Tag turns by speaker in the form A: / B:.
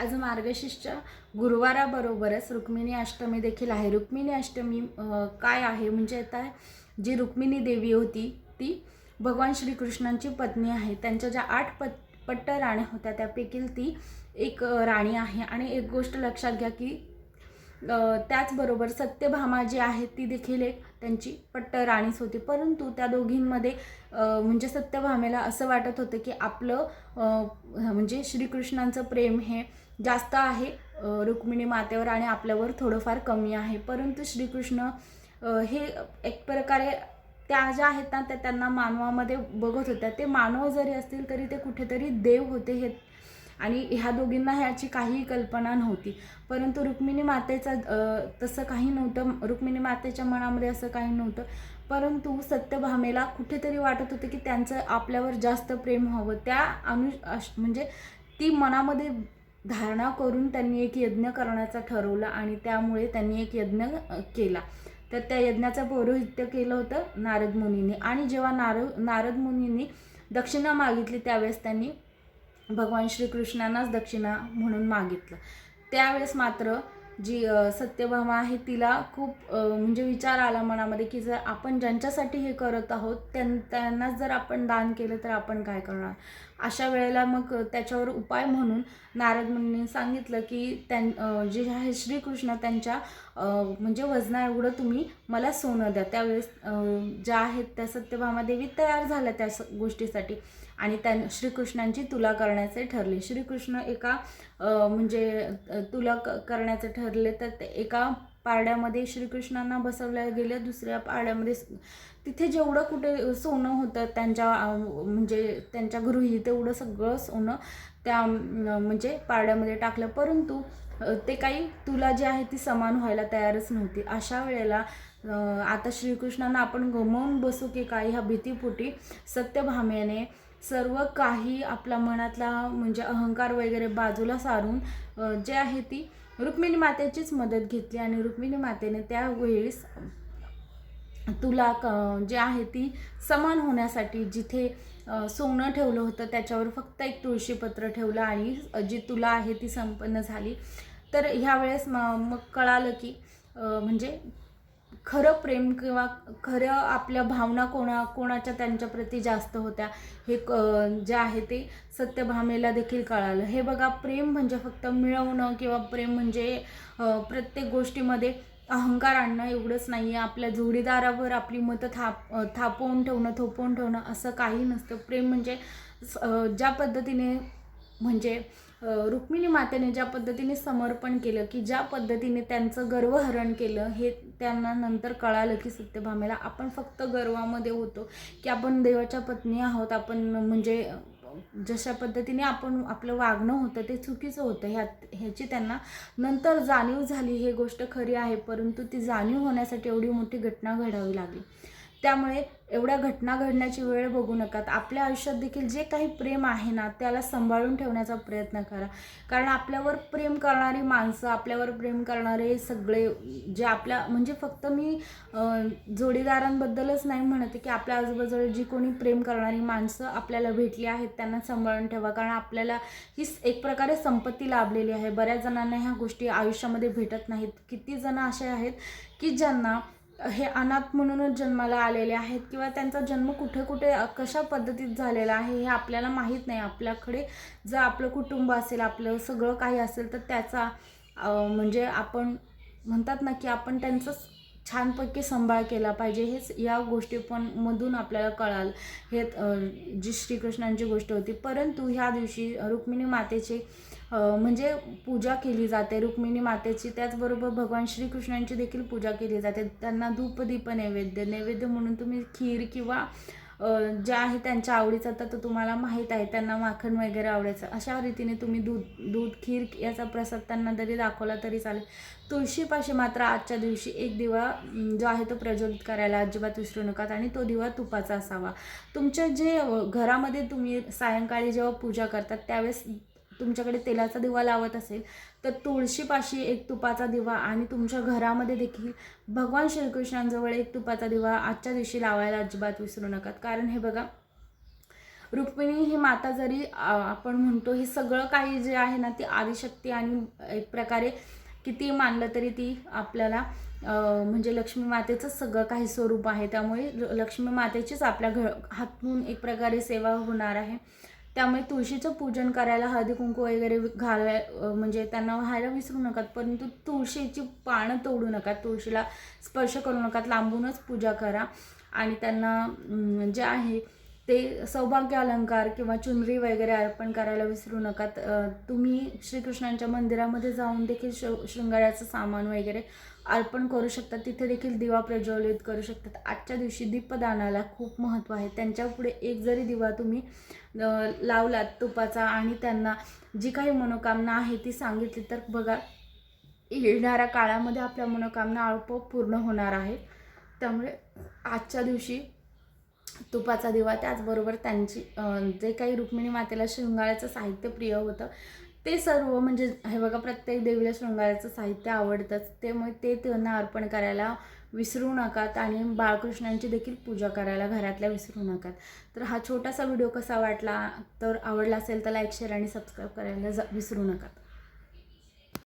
A: आज मार्गशीर्षच्या गुरुवाराबरोबरच रुक्मिणी अष्टमी देखील आहे. रुक्मिणी अष्टमी काय आहे? म्हणजे आता जी रुक्मिणी देवी होती ती भगवान श्रीकृष्णांची पत्नी आहे. त्यांच्या ज्या आठ पट पट्ट राण्या होत्या त्यापैकी ती एक राणी आहे. आणि एक गोष्ट लक्षात घ्या की त्याचबरोबर सत्यभामा जी आहेत ती देखील एक त्यांची पट्ट राणीच होती. परंतु त्या दोघींमध्ये म्हणजे सत्यभामेला असं वाटत होतं की आपलं म्हणजे श्रीकृष्णांचं प्रेम हे जास्त आहे. रुक्मिणी मातेवर आणि आपल्यावर थोडंफार कमी आहे. परंतु श्रीकृष्ण हे एक प्रकारे त्या ज्या आहेत ना त्या त्यांना मानवामध्ये बघत होत्या. ते मानव जरी असतील तरी ते कुठेतरी देव होते हे आणि ह्या दोघींना ह्याची काहीही कल्पना नव्हती. परंतु रुक्मिणी मातेचा तसं काही नव्हतं. रुक्मिणी मातेच्या मनामध्ये असं काही नव्हतं. परंतु सत्यभामेला कुठेतरी वाटत होतं की त्यांचं आपल्यावर जास्त प्रेम व्हावं. त्या अनु अश- म्हणजे ती मनामध्ये धारणा करून त्यांनी एक यज्ञ करण्याचा ठरवलं आणि त्यामुळे त्यांनी एक यज्ञ केला. तर त्या यज्ञाचं पौरोहित्य केलं होतं नारद मुनींनी. आणि जेव्हा नारद नारद मुनींनी दक्षिणा मागितली त्यावेळेस त्यांनी भगवान श्रीकृष्णांनाच दक्षिणा म्हणून मागितलं. त्यावेळेस मात्र जी सत्यभामा आहे तिला खूप म्हणजे विचार आला मनामध्ये की जर आपण ज्यांच्यासाठी हे करत आहोत त्यां त्यांनाच जर आपण दान केलं तर आपण काय करणार? अशा वेळेला मग त्याच्यावर उपाय म्हणून नारद मुनींनी सांगितलं की त्यां जे आहे श्रीकृष्ण त्यांच्या म्हणजे वजना एवढं तुम्ही मला सोनं द्या. त्यावेळेस ज्या आहेत त्या सत्यभामा देवी तयार झाल्या त्या स- गोष्टीसाठी. आणि त्या श्रीकृष्णांची तुला करण्याचे ठरले. श्रीकृष्ण एका म्हणजे तुला क करण्याचे ठरले तर ते एका पारड्यामध्ये श्रीकृष्णांना बसवल्या गेलं दुसऱ्या पारड्यामध्ये तिथे जेवढं कुठे सोनं होतं त्यांच्या म्हणजे त्यांच्या गृही तेवढं सगळं सोनं त्या म्हणजे पारड्यामध्ये टाकलं. परंतु ते काही तुला जी आहे ती समान व्हायला तयारच नव्हती. अशा वेळेला आता श्रीकृष्णांना आपण गमावून बसू की काय ह्या भीतीपोटी सत्यभामेने सर्व काही आपल्या मनातला म्हणजे अहंकार वगैरे बाजूला सारून जे आहे ती रुक्मिणी मातेचीच मदत घेतली आणि रुक्मिणी मातेने त्यावेळेस तुला क- जे आहे ती समान होण्यासाठी जिथे सोनं ठेवलं होतं त्याच्यावर फक्त एक तुळशीपत्र ठेवलं आणि जी तुला आहे ती संपन्न झाली. तर ह्यावेळेस म मग कळालं की म्हणजे खरं प्रेम किंवा खरं आपल्या भावना कोणा कोणाच्या त्यांच्या प्रती जास्त होत्या हे क जे आहे ते सत्यभामेला देखील कळालं. हे बघा प्रेम म्हणजे फक्त मिळवणं किंवा प्रेम म्हणजे प्रत्येक गोष्टीमध्ये अहंकार आणणं एवढंच नाही आहे आपल्या जोडीदारावर आपली मतं थाप थापवून ठेवणं थोपवून ठेवणं असं काही नसतं. प्रेम म्हणजे स- ज्या पद्धतीने म्हणजे रुक्मिणी मातेने ज्या पद्धतीने समर्पण केलं की ज्या पद्धतीने त्यांचं गर्वहरण केलं हे त्यांना नंतर कळालं की सत्यभामेला आपण फक्त गर्वामध्ये होतो की आपण देवाच्या पत्नी आहोत आपण म्हणजे जशा पद्धतीने आपण आपलं वागणं होतं ते चुकीचं होतं. ह्यात ह्याची त्यांना नंतर जाणीव झाली हे गोष्ट खरी आहे परंतु ती जाणीव होण्यासाठी एवढी मोठी घटना घडावी लागली. त्यामुळे एवढ्या घटना घडण्याची वेळ बघू नका आपल्या आयुष्यात देखील जे काही प्रेम आहे ना त्याला सांभाळून ठेवण्याचा प्रयत्न करा. कारण आपल्यावर प्रेम करणारी माणसं आपल्यावर प्रेम करणारे सगळे जे आपल्या म्हणजे फक्त मी जोडीदारांबद्दलच नाही म्हणते की आपल्या आजूबाजूला जी कोणी प्रेम करणारी माणसं आपल्याला भेटली आहेत त्यांना सांभाळून ठेवा. कारण आपल्याला ही एक प्रकारे संपत्ती लाभलेली आहे. बऱ्याच जणांना ह्या गोष्टी आयुष्यामध्ये भेटत नाहीत. किती जण असे आहेत की ज्यांना हे अनाथ म्हणूनच जन्माला आलेले आहेत किंवा त्यांचा जन्म कुठे कुठे कशा पद्धतीत झालेला आहे हे आपल्याला माहीत नाही. आपल्याकडे जर आपलं कुटुंब असेल आपलं सगळं काही असेल तर त्याचा म्हणजे आपण म्हणतात ना की आपण त्यांचं छानपैकी सांभाळ केला पाहिजे. हेच या गोष्टी पण मधून आपल्याला कळाल. हे जी श्रीकृष्णांची गोष्ट होती. परंतु ह्या दिवशी रुक्मिणी मातेची म्हणजे पूजा केली जाते. रुक्मिणी मातेची त्याचबरोबर भगवान श्रीकृष्णांची देखील पूजा केली जाते. त्यांना धूपदीप नैवेद्य नैवेद्य म्हणून तुम्ही खीर किंवा ज्या जे आहे त्यांच्या आवडीचा तर तो तुम्हाला माहीत आहे त्यांना माखण वगैरे आवडायचं. अशा रीतीने तुम्ही दूध दूध खीर याचा प्रसाद त्यांना जरी दाखवला तरी चालेल. तुळशीपाशी मात्र आजच्या दिवशी एक दिवा जो आहे तो प्रज्वलित करायला अजिबात विसरू नका आणि तो दिवा तुपाचा असावा. तुमच्या जे घरामध्ये तुम्ही सायंकाळी जेव्हा पूजा करतात त्यावेळेस तुमच्याकडे तेलाचा दिवा लावत असेल तर तुळशीपाशी एक तुपाचा दिवा आणि तुमच्या घरामध्ये देखील भगवान श्रीकृष्णांजवळ एक तुपाचा दिवा आजच्या दिवशी लावायला अजिबात विसरू नका. कारण हे बघा रुक्मिणी ही माता जरी आपण म्हणतो हे सगळं काही जे आहे ना ती आदिशक्ती आणि एक प्रकारे किती मानलं तरी ती आपल्याला म्हणजे लक्ष्मी मातेचं सगळं काही स्वरूप आहे. त्यामुळे ल- लक्ष्मी मातेचीच आपल्या घ हातून एक प्रकारे सेवा होणार आहे. त्यामुळे तुळशीचं पूजन करायला हळदी कुंकू वगैरे घालाय म्हणजे त्यांना व्हायला विसरू नकात परंतु तुळशीची पानं तोडू नका तुळशीला स्पर्श करू नका लांबूनच पूजा करा. आणि त्यांना जे आहे ते सौभाग्य अलंकार किंवा चुनरी वगैरे अर्पण करायला विसरू नका. तुम्ही श्रीकृष्णांच्या मंदिरामध्ये जाऊन देखील श शृंगाराचं सामान वगैरे अर्पण करू शकतात तिथे देखील दिवा प्रज्वलित करू शकतात. आजच्या दिवशी दीपदानाला खूप महत्त्व आहे. त्यांच्या पुढे एक जरी दिवा तुम्ही लावलात तुपाचा आणि त्यांना जी काही मनोकामना आहे ती सांगितली तर बघा येणाऱ्या काळामध्ये आपल्या मनोकामना आळपोप पूर्ण होणार आहे. त्यामुळे आजच्या दिवशी तुपाचा दिवा त्याचबरोबर त्यांची जे काही रुक्मिणी मातेला शृंगाराचं साहित्य प्रिय होतं ते सर्व म्हणजे हे बघा प्रत्येक देवीला शृंगाराचं साहित्य आवडतंच. त्यामुळे ते त्यांना अर्पण करायला विसरू नकात आणि बाळकृष्णांची देखील पूजा करायला घरातल्या विसरू नकात. तर हा छोटासा व्हिडिओ कसा वाटला तर आवडला असेल तर लाईक शेअर आणि सबस्क्राईब करायला जा विसरू नका